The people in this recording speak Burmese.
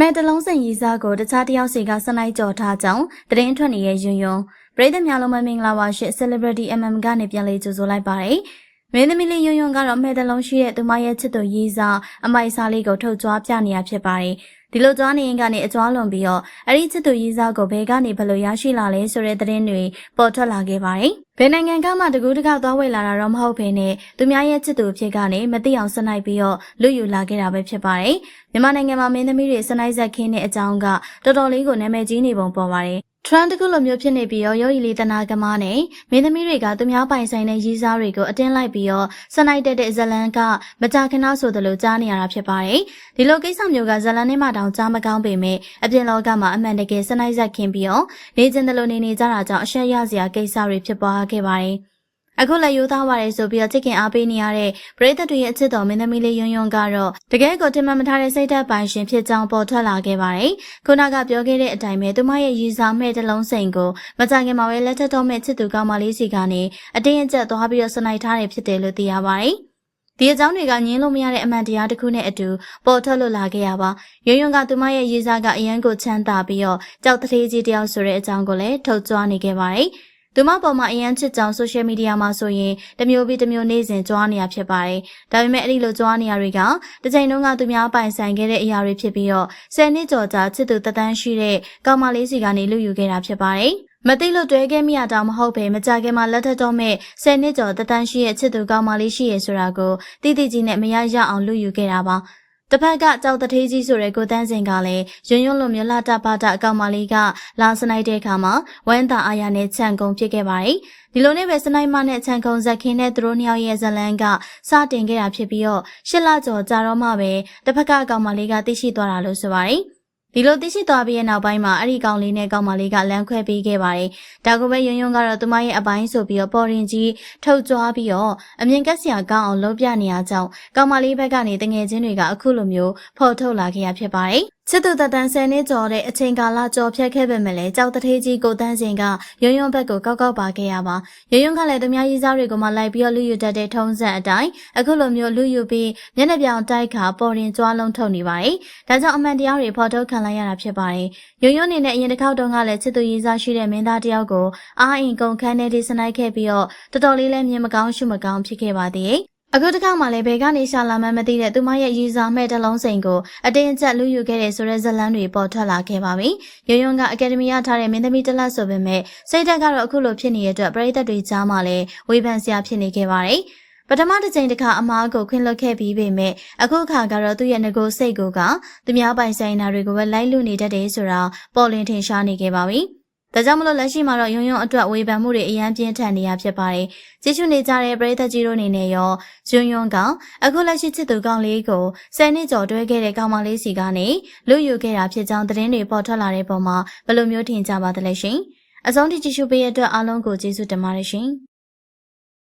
မဲတလုံးစိန်ရီစားကိုတခြားတယောက်စီကစနိုက်ကြော်ထားကြောင်းသတင်းထွက်နေတဲ့ယွန်းယွန်းပရိသတ်များလုံးမမင်္ဂလာပါရှင် Celebrity MM ကနေပြန်လေးကြိုဆိုလိုက်ပါတယ် မင်းသမီးလေးယွန်းယွန်းကတော့မဲတလုံးရှိတဲ့သူမရဲ့ချစ်သူရီစားအမိုက်စားလေးကိုထုတ်ကြွားပြနေရဖြစ်ပါတယ်ဒီလိုကြွားနေရင်ကနေအကြွားလွန်ပြီးတော့အဲ့ဒီချစ်သူရီစားကိုဘယ်ကနေဘယ်လိုရရှိလာလဲဆိုတဲ့သတင်းတွေပေါ်ထွက်လာခဲ့ပါတယ်ဘယ်နိုင်ငံကမှတကူးတကောက်သွားဝယ်လာတာတော့မဟုတ်ဘဲနဲ့သူများရဲ့ချစ်သူအဖြစ်ကနေမသိအောင်စနိုက်ပြီးတော့လွတ်ယူလာခဲ့တာပဲဖြစ်ပါတယ်မြန်မာနိုင်ငံမှာမင်းသမီးတွေစနိုက်ဆက်ခင်းတဲ့အကြောင်းကတော်တော်လေးကိုနာမည်ကြီးနေပုံပေါ်ပါတယ် ထရန်တကူလိုမျိုးဖြစ်နေပြီးတော့ရောရီလေးတနာကမားနဲ့မင်းသမီးတွေကသူများပိုင်ဆိုင်တဲ့ရီးစားတွေကိုအတင်းလိုက်ပြီးတော့စနိုက်တက်တဲ့ဇလန်ကမကြာခဏဆိုသလိုကြားနေရတာဖြစ်ပါတယ်။ဒီလိုကိစ္စမျိုးကဇလန်နဲ့မှတောင်ကြားမကောင်းပေမဲ့အပြင်လောကမှာအမှန်တကယ်စနိုက်ဆက်ခင်းပြီးတော့နေကျင်တယ်လို့နေနေကြတာကြောင့်အရှက်ရစရာကိစ္စတွေဖြစ်ပွားခဲ့ပါတယ်။ အခုလည်းရိုးသားပါတယ်ဆိုပြီးတော့ချစ်ခင်အားပေးနေရတဲ့ပရိသတ်တွေရဲ့အချစ်တော်မင်းသမီးလေးယွန်းယွန်းကတော့တကယ်ကိုတင်မမထားတဲ့စိတ်ဓာတ်ပိုင်ရှင်ဖြစ်ကြောင်းပေါ်ထွက်လာခဲ့ပါတယ်။ခုနကပြောခဲ့တဲ့အတိုင်းပဲသူမရဲ့ရည်စားမဲ့တစ်လုံးစိန်ကိုမကြခင်မှာပဲလက်ထက်တော်မဲ့ချစ်သူကောင်းမလေးစီကနေအတင်းအကျပ်သွားပြီးတော့စနိုက်ထားတယ်ဖြစ်တယ်လို့သိရပါတယ်။ဒီအကြောင်းတွေကညင်းလို့မရတဲ့အမှန်တရားတစ်ခုနဲ့အတူပေါ်ထွက်လွတ်လာခဲ့ရပါရွံ့ရွံ့ကသူမရဲ့ရေးစားကအရန်ကိုချမ်းသာပြီးတော့ကြောက်တထေးကြီးတယောက်ဆိုတဲ့အကြောင်းကိုလည်းထုတ်ကြွနေခဲ့ပါတယ် သူမပေါ်မှာအရန်ချစ်ကြောင်ဆိုရှယ်မီဒီယာမှာဆိုရင်တမျိုးပြီးတမျိုးနေစဉ်ကြွားနေရဖြစ်ပါတယ်။ဒါပေမဲ့အဲ့ဒီလိုကြွားနေရတွေကတစ်ချိန်လုံးကသူများပိုင်ဆိုင်ခဲ့တဲ့အရာတွေဖြစ်ပြီးတော့ဆယ်နှစ်ကျော်ကြာချစ်သူတသန်းရှိတဲ့ကောင်မလေးစီကနေလူယူခဲ့တာဖြစ်ပါတယ်။မသိလို့တွဲခဲ့မိရတောင်မဟုတ်ပဲမကြခင်မှာလက်ထက်တော့မဲ့ဆယ်နှစ်ကျော်တသန်းရှိရဲ့ချစ်သူကောင်မလေးရှိရဲ့ဆိုတာကိုတိတိကြီးနဲ့မရရအောင်လူယူခဲ့တာပါ။ တစ်ဖက်ကကြောက်တထေးကြီးဆိုတဲ့ကိုတန်းစင်ကလည်းရွံ့ရွံ့လိုမျိုးလာတပါတအကောင်မလေးကလာစနိုက်တဲ့အခါမှာဝမ်းသာအားရနဲ့ခြံကုန်ဖြစ်ခဲ့ပါတယ်။ဒီလိုနဲ့ပဲစနိုက်မနဲ့ခြံကုန်ဇက်ခင်းတဲ့သူတို့နှစ်ယောက်ရဲ့ဇလန်းကစတင်ခဲ့တာဖြစ်ပြီးတော့ရှစ်လကျော်ကြာတော့မှပဲတစ်ဖက်ကအကောင်မလေးကသိရှိသွားတာလို့ဆိုပါတယ်။ ဒီလိုသိရှိသွားပြီးတဲ့နောက်ပိုင်းမှာအဲ့ဒီကောင်လေးနဲ့ကောင်မလေးကလမ်းခွဲပေးခဲ့ပါတယ်။ဒါကိုပဲယွန်းယွန်းကတော့သူမရဲ့အပိုင်းဆိုပြီးတော့ပေါ်ရင်ကြီးထုတ်ကြွားပြီးတော့အမြင်ကက်စရာကောင်းအောင်လုပ်ပြနေရကြောင်းကောင်မလေးဘက်ကနေတငယ်ချင်းတွေကအခုလိုမျိုးဖော်ထုတ်လာခဲ့ရဖြစ်ပါတယ်။ ချစ်သူတတန်ဆယ်နှစ်ကျော်တဲ့အချိန်ကာလကြော်ဖြတ်ခဲ့ပေမဲ့လည်းကြောက်တထေးကြီးကိုတန်းစင်ကရုံရုံဘက်ကိုကောက်ကောက်ပါခဲ့ရပါရုံရုံကလည်းသူများရေးစားတွေကိုမှလိုက်ပြီးတော့လူယူတတ်တဲ့ထုံးစံအတိုင်းအခုလိုမျိုးလူယူပြီးမျက်နှာပြောင်တိုက်ခါပေါ်ရင်ကြွားလုံးထုတ်နေပါတယ်ဒါကြောင့်အမှန်တရားတွေဖော်ထုတ်ခံလိုက်ရတာဖြစ်ပါတယ်ရုံရုံအနေနဲ့အရင်တစ်ခေါက်တုန်းကလည်းချစ်သူရေးစားရှိတဲ့မင်းသားတယောက်ကိုအားအင်ကုန်ခန်းထဲထိစနိုက်ခဲ့ပြီးတော့တော်တော်လေးလည်းမြင်မကောင်းရှုမကောင်းဖြစ်ခဲ့ပါသေးတယ် အခုတစ်ခါမှလည်းဘယ်ကနေရှာလာမှန်းမသိတဲ့သူမရဲ့ရည်စားမဲ့တလုံးစိန်ကိုအတင်းအကျပ်လူယူခဲ့တဲ့ဆိုတဲ့ဇလန်းတွေပေါ်ထွက်လာခဲ့ပါပြီ။ရုံရုံကအကယ်ဒမီရထားတဲ့မင်းသမီးတလက်ဆိုပေမဲ့စိတ်ဓာတ်ကတော့အခုလိုဖြစ်နေတဲ့အတွက်ပရိသတ်တွေကြားမှာလည်းဝေဖန်စရာဖြစ်နေခဲ့ပါတယ်။ပထမတစ်ချိန်တစ်ခါအမားကိုခွင့်လွှတ်ခဲ့ပြီးပေမဲ့အခုအခါကတော့သူ့ရဲ့ငကိုစိတ်ကိုကသူများပိုင်ဆိုင်တာတွေကိုပဲလိုက်လူနေတတ်တယ်ဆိုတာပေါ်လင်းထင်ရှားနေခဲ့ပါပြီ။ ဒါကြောင့်မလို့လက်ရှိမှာတော့ယုံယုံအတွက်ဝေဖန်မှုတွေအများပြင်းထန်နေရဖြစ်ပါတယ်။ကြည့်ရှုနေကြတဲ့ပရိသတ်ကြီးတို့အနေနဲ့ရောယုံယုံကအခုလက်ရှိချစ်သူကောင်လေးကိုဆယ်နှစ်ကျော်တွဲခဲ့တဲ့ကောင်မလေးစီကနေလူယူခဲ့တာဖြစ်ကြောင်းသတင်းတွေပေါ်ထွက်လာတဲ့ပုံမှာဘယ်လိုမျိုးထင်ကြပါသလဲရှင်။အဆုံးထိကြည့်ရှုပေးရတဲ့အတွက်အားလုံးကိုကျေးဇူးတင်ပါတယ်ရှင်။